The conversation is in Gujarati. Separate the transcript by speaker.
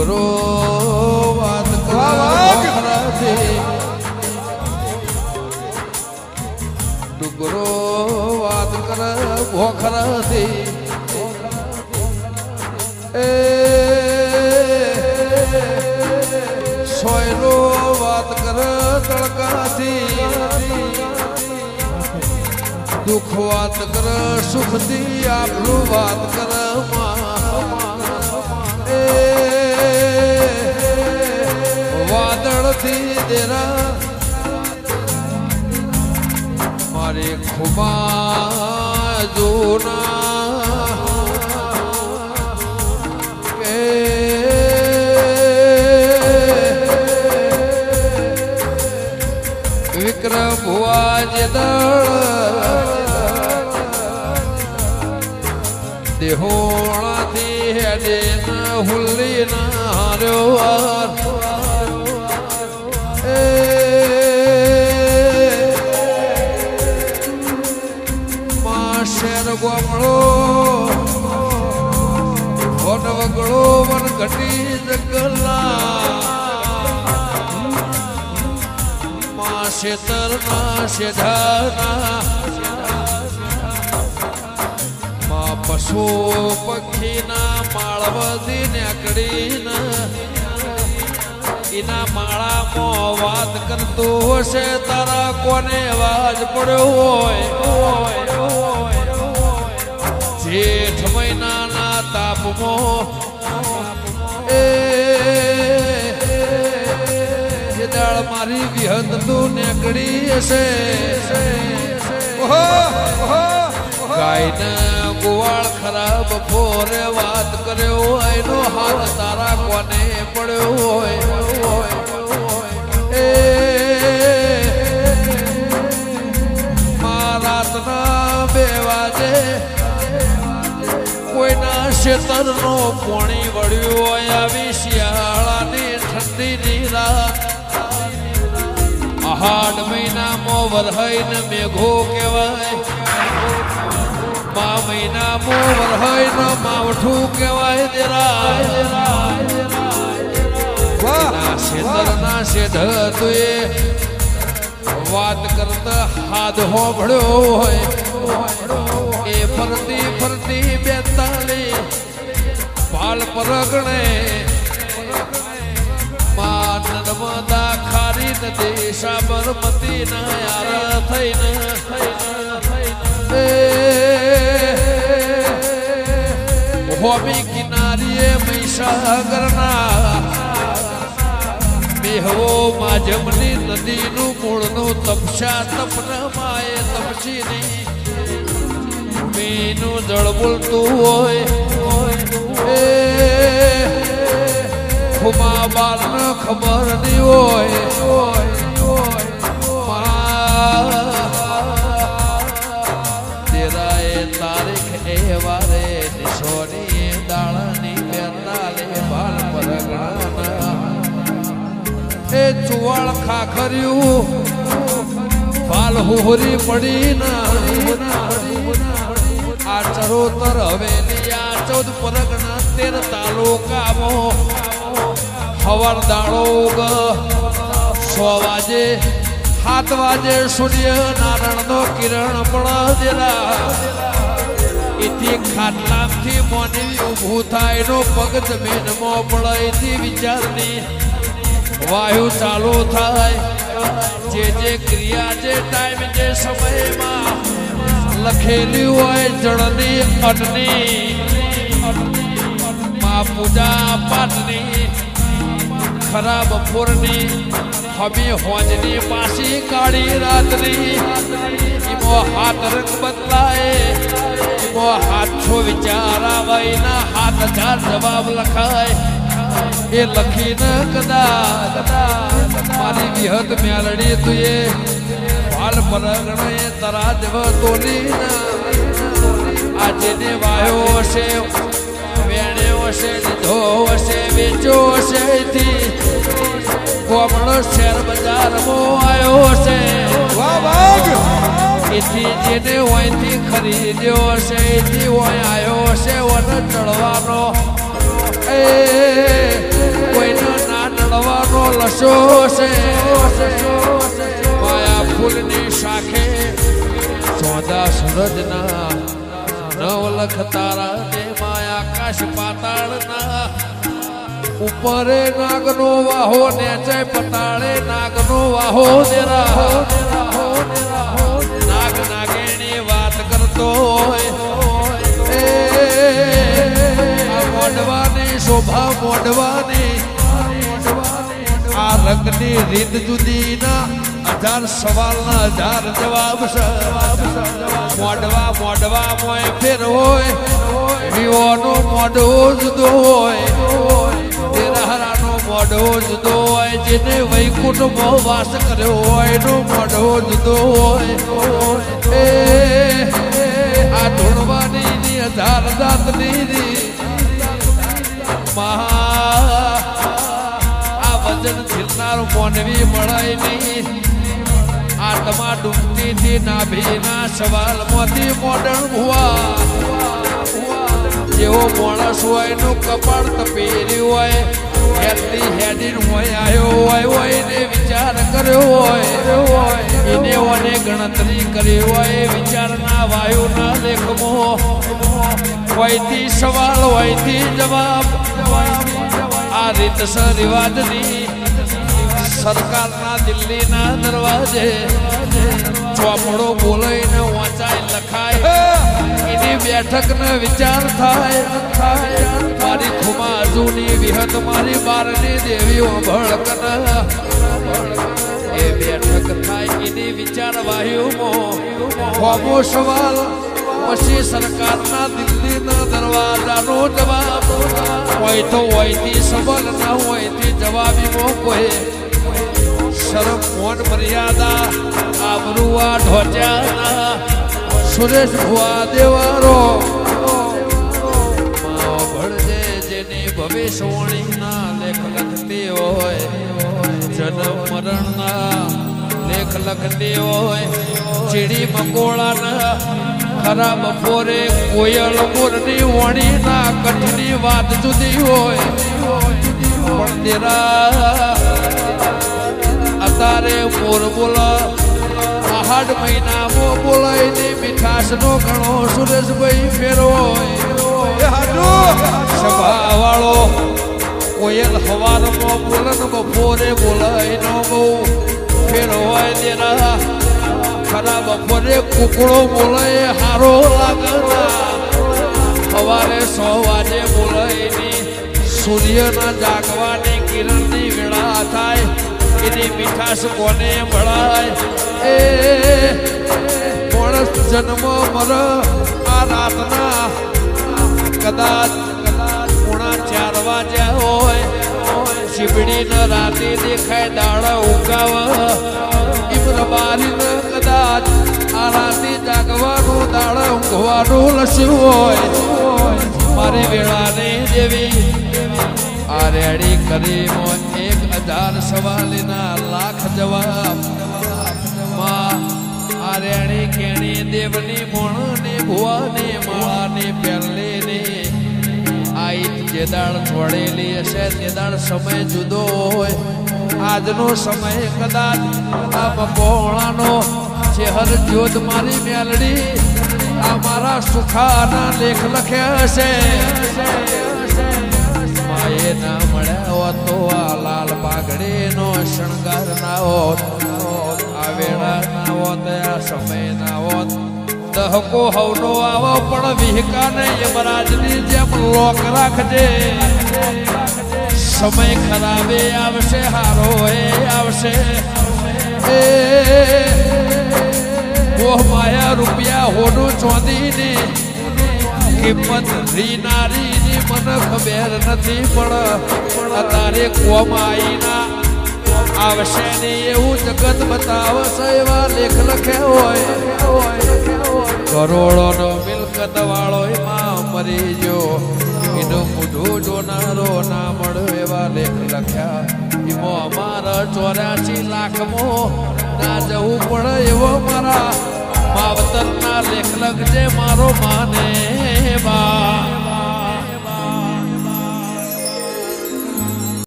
Speaker 1: ડુગરો વાત. ખરાથી ડુગરો વાત કર ભોખરાથી. એ સોયરો વાત કર તડકાથી. દુઃખ વાત કર સુખથી આપણું વાત કરે એ દેરા મારે ખુબા જોના કે વિક્રમ ભુવા જે દેહોણાથી હેડે હુલ્લી ના હાર્યો વારમાં શેર ગોમળો વન વગળો વન ઘટી જગલા માં શેતરના શેઢાના માં પશુ પક્ષીના માળવદી નેકડીના એના માળામાં વાત કરતો હશે, તારા કોને વાજ પડ્યો હોય? જેઠ મહિનાના તાપમાં એ દાળ મારી વિહત તું નીકળી હશે.
Speaker 2: ઓહો ઓહો.
Speaker 1: ગાયને ગોવાળ ખરાબ ફોરે વાત કર્યો એનો હાલ તારા કોને પડ્યો હોય? એ મારાતના બે વાજે કોઈના શેતરનો પોણી વળ્યું હોય, આવી શિયાળાની વરહાઈને મેઘો કહેવાય. મા મહિનામાં વરહાઈને માવઠું કહેવાય દેરાય
Speaker 2: વાહ
Speaker 1: ના તુએ વાત કરતા હાથ હોભળ્યો હોય. એ ફરતી ફરતી બેતાલી પાલ પરગણે નદી સાબરમતી ના થઈને એ હોમી કિનારીએ મહીસાગરના બેહવો માજમની નદીનું મૂળનું તપસ્યા તપન માએ તપસીની. ભૂમિનું જળ બોલતું હોય ખુમા બારને ખબર નહીં હોય. ચુવાળ ખાખર્યું પાલ હોરી પડી આ ચરોતર હવેલી આ ચૌદ પરગણા તેર તાલુકામો હવાર દાળો સો વાજે, સાત વાજે સૂર્ય નારાયણ નો કિરણ દેલા એથી ખાટલાથી મોની ઊભું થાય નો પગ જમીનમાં પડે એથી વિચારની વાયુ ચાલુ થાય. જે જે ક્રિયા જે ટાઈમ જે સમયમાં લખેલી હોય જળની અટની. મા પૂજા પાઠની ખરા બપોરની હમી હોજની પાસી કાળી રાતની. ઈમો હાથ રંગ બદલાય, ઈમો હાથ છો વિચાર આવે હાથ ચાર જવાબ લખાય. એ લખીને કદા મારી વિહત મ્યાલડી તુએ હાલ પરગણે તરા દેવ તોલી આજે ને વાયો હશે વેણ્યો હશે લીધો હશે વેચો હશે થી કોમળો શેર બજારમાં આવ્યો હશે. એથી જેને હોયથી ખરીદ્યો હશે એથી હોય આવ્યો હશે વન ચડવાનો. એ કોઈનો ના નડવાનો લશો છે માયા ફૂલની શાખે ચોદા સૂરજના નવલખ તારા ને માયા પાતાળના ઉપરે નાગનો વાહો નેચે પતાળે નાગનો વાહો દેરા નાગ નાગેણી વાત કરતો હોય એ મોઢવાની શોભા મોઢવાની આ રંગની રીત જુદી ના હજાર સવાલના હજાર જવાબ મોડવા મોઢવા મોય ફેર હોય વિવોનો મોઢો જુદો હોય, તેરાહરાનો મોઢો જુદો હોય, જેને વૈકુંઠ બહુ વાસ કર્યો હોય, એનો મોઢો જુદો હોય. એ, આ ધૂણવાની ની, હજાર જાતની ની આ વજન છિલનાર મોનવી મળાય નહીં. આત્મા ડૂબતી થી નાભીના સવાલ મોતી મોડણ ભુવા જેવો માણસ હોય એનું કપાળ તપેરી હોય હેરતી હેડીન હોય આવ્યો હોય હોય ને વિચાર કર્યો હોય હોય. એને ઓને ગણતરી કરી હોય, વિચારના વાયુના લેખમાં. હોયથી સવાલ વહીથી જવાબ, આ રીત રિવાજની સરકારના દિલ્હીના દરવાજે ચોપડો બોલાઈને વાંચાય, લખાય, એની બેઠકને વિચાર થાય, મારી ખુમા જૂની વિહત મારી બારની દેવી ભળકન એ બેઠક થાય એની વિચાર વાયુમાં હોમો સવાલ પછી સરકારના દિલ્હીના દરવાજાનો જવાબ. હોય તો હોયથી સબલ, ના હોયથી જવાબી મોકોએ શરમ, મોન, મર્યાદા, આબરૂ, આ સુરેશ ભુવા દેવારો ભણજે જેની ભવિષ્યવાણીના લેખ લખતી હોય. જન્મ, મરણના લેખ લખતી હોય. ચીડી, મકોળાના ખરા બપોરે કોયલ મોરની વણીના કઠની વાત જુદી હોય. પણ તેરા અત્યારે મોર બોલ આહાડ મહિનામાં બોલાય ને મીઠાશનો ઘણો સુરેશભાઈ ફેરો
Speaker 2: એ
Speaker 1: સભા વાળો કોયલ હવારમાં બોલન બપોરે બોલાય નો બહુ ફેરો હોય તેરા. ખરા બપોરે કુકડો બોલાય, હારો લાગના સવારે સો વાગે બોલાયની સૂર્યના જાગવાની કિરણની વેળા થાય. એની મીઠાશ કોને મળાય? એ માણસ જન્મ મર આ રાતના? કદાચ કદાચ પૂણા ચાર વાગ્યા હોય. શિબડી ન રાતે દેખાય દાડા ઉગાવ. ઇમરબારી ન કદાચ આ રાતે જાગવાનું દાળ ઊંઘવાનું લસ્યું હોય. મારી વેળાને દેવી. આ રેડી કરી એક હજાર સવાલીના લાખ જવાબ. આ કેણી દેવની મોણની, ભુવાની, માળાની, પહેલેની આઈ જે દાણ છોડેલી હશે તે દાણ સમય જુદો હોય. આજનો સમય કદાચ આ બપોણાનો ચહેર જ્યોત મારી મેલડી, આ મારા સુખાના લેખ લખ્યા હશે. માએ ના મળ્યા હોત તો આ લાલ પાઘડીનો શણગાર ના હોત. આ વેળા ના હોત, આ સમય ના હોત. દહકો હવનો આવો, પણ વિહકાને યમરાજની જેમ લોક રાખજે. સમય ખરાબે આવશે હારો એ આવશે મોહ માયા, રૂપિયા હોનું ચોંદીની. કિંમત રીનારીની મને ખબર નથી, પણ અત્યારે કોમાઈના આવશે ને એવું જગત બતાવશે એવા લેખ લખ્યા હોય. કરોડોનો મિલકત વાળો મરી ગયો. એનું મૂઢું જોનારો ના મળ્યો એવા લેખ લખ્યા. એમો અમારા ચોર્યાસી લાખમાં ના જવું પડે એવો મારા માવતરના લેખ લખજે મારો મા